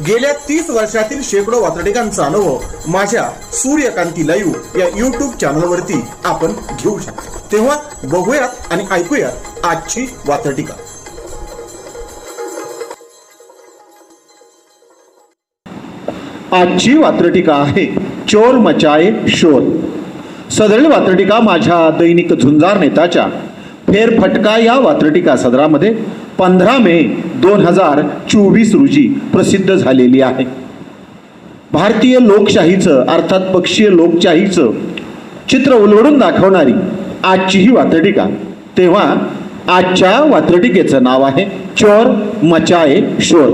गेल्या तीस वर्षातील शेकडो वातडिकांचा अनुभव माझ्या सूर्यकांती लाईव्ह या युट्यूब चॅनलवरती आपण घेऊ शकतो. तेव्हा बघूयात आणि ऐकूयात आजची वातडिका आजची वात्रटिका आहे चोर मचाये शोर सदरील वात्रटिका माझ्या दैनिक झुंजार नेताच्या. फेरफटका या वात्रटिका सदरामध्ये. पंधरा मे दोन हजार चोवीस रोजी प्रसिद्ध झालेली आहे. भारतीय लोकशाहीचं अर्थात पक्षीय लोकशाहीचं चित्र उलगडून दाखवणारी आजची ही वात्रटिका. तेव्हा आजच्या वात्रटिकेचं नाव आहे चोर मचाये शोर.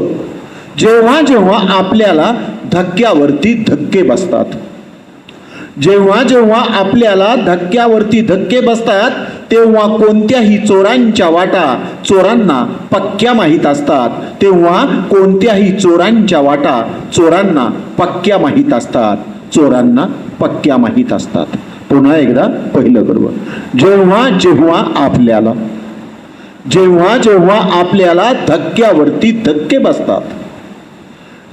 जेव्हा जेव्हा आपल्याला धक्क्यावरती धक्के बसतात जेव्हा जेव्हा आपल्याला धक्क्यावरती धक्के बसतात तेव्हा कोणत्याही चोरांच्या वाटा चोरांना पक्क्या माहीत असतात. तेव्हा कोणत्याही चोरांच्या वाटा चोरांना पक्क्या माहीत असतात. चोरांना पक्क्या माहीत असतात. पुन्हा एकदा पहिलं गर्व. जेव्हा जेव्हा आपल्याला जेव्हा जेव्हा आपल्याला धक्क्यावरती धक्के बसतात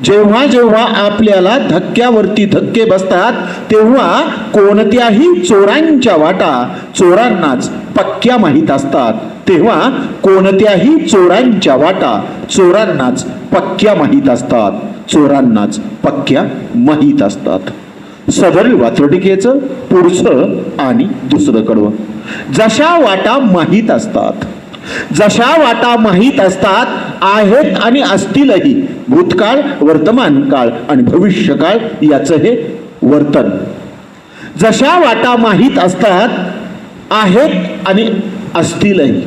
जेव्हा जेव्हा आपल्याला धक्क्यावरती धक्के बसतात तेव्हा कोणत्याही चोरांच्या वाटा चोरांनाच पक्क्या माहीत असतात. तेव्हा कोणत्याही चोरांच्या वाटा चोरांनाच पक्क्या माहीत असतात. चोरांनाच पक्क्या माहीत असतात. सदरील वात्रटिकेचं पुढचं आणि दुसरं कडवं. जशा वाटा माहीत असतात जशा वाटा माहीत असतात आहेत आणि असतीलही. भूतकाळ वर्तमान काळ आणि भविष्यकाळ याचं हे वर्तन. जशा वाटा माहीत असतात आहेत आणि असतीलही.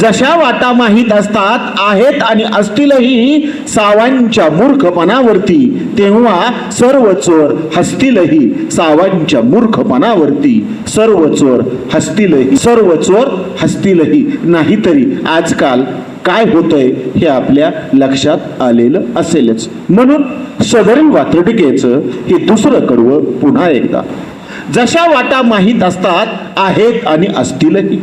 जशा वाटा माहीत असतात आहेत आणि असतीलही सावांच्या मूर्खपणावरती. तेव्हा सर्व चोर हसतीलही सावांच्या मूर्खपणावरती. सर्व चोर हसतीलही सर्व चोर हसतीलही. नाहीतरी आजकाल काय होतंय हे आपल्या लक्षात आलेलं असेलच. म्हणून सदरील वात्रटिकेचं हे दुसरं कडवं पुन्हा एकदा. जशा वाटा माहीत असतात आहेत आणि असतीलही.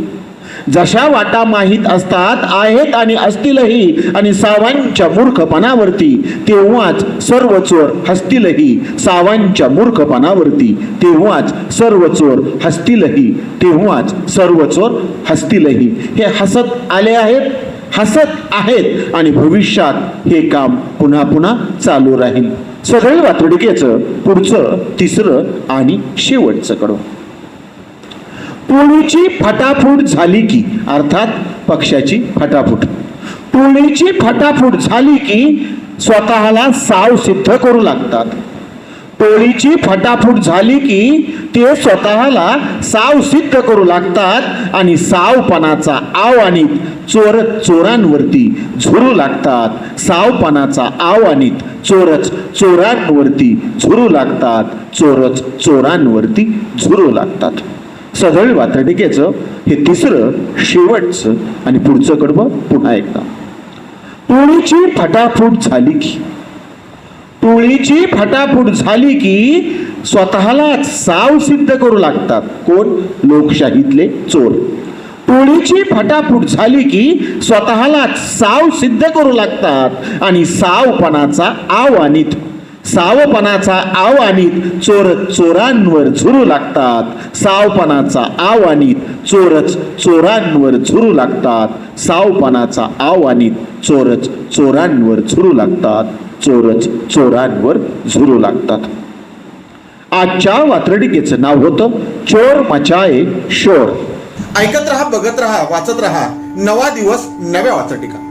जशा वाटा माहीत असतात आहेत आणि असतीलही आणि सावांच्या मूर्खपणावरती तेव्हाच सर्व चोर हसतीलही. सावांच्या मूर्खपणावरती तेव्हाच सर्व चोर हसतीलही. तेव्हाच सर्व चोर हसतीलही. हे हसत आले आहेत हसत आहेत आणि भविष्यात हे काम पुन्हा पुन्हा चालू राहील. सगळे वातोडिकेचं पुढचं तिसरं आणि शेवटचं कडवं. टोळीची फटाफूट झाली की अर्थात पक्षाची फटाफूट. टोळीची फटाफूट झाली की स्वतःला साव सिद्ध करू लागतात. टोळीची फटाफूट झाली की ते स्वतःला साव सिद्ध करू लागतात आणि सावपणाचा आव आणि चोर चोरांवरती झुरू लागतात. सावपणाचा आव आणि चोरच चोरांवरती झुरू लागतात. चोरच चोरांवरती झुरू लागतात. सदळ वात्रटिकेचं हे तिसरं शेवटचं आणि पुढचं कडवं पुन्हा एकदा. टोळीची फटाफूट झाली की टोळीची फटाफूट झाली की स्वतःला साव सिद्ध करू लागतात. कोण? लोकशाहीतले चोर. टोळीची फटाफूट झाली की स्वतःला साव सिद्ध करू लागतात आणि सावपणाचा आव सावपणाचा आव आणीत चोर चोरांवर झुरू लागतात. सावपणाचा आव आणीत चोरच चोरांवर झुरू लागतात. सावपणाचा आव आणीत चोरच चोरांवर झुरू लागतात. चोरच चोरांवर झुरू लागतात. आजच्या वात्रडिकेचं नाव होतं चोर मचाये शोर. ऐकत रहा बघत रहा वाचत रहा. नवा दिवस नव्या वात्रटिका.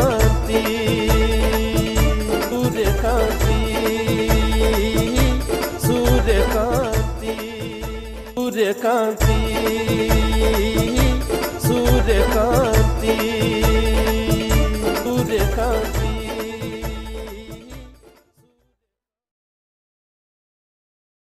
cantik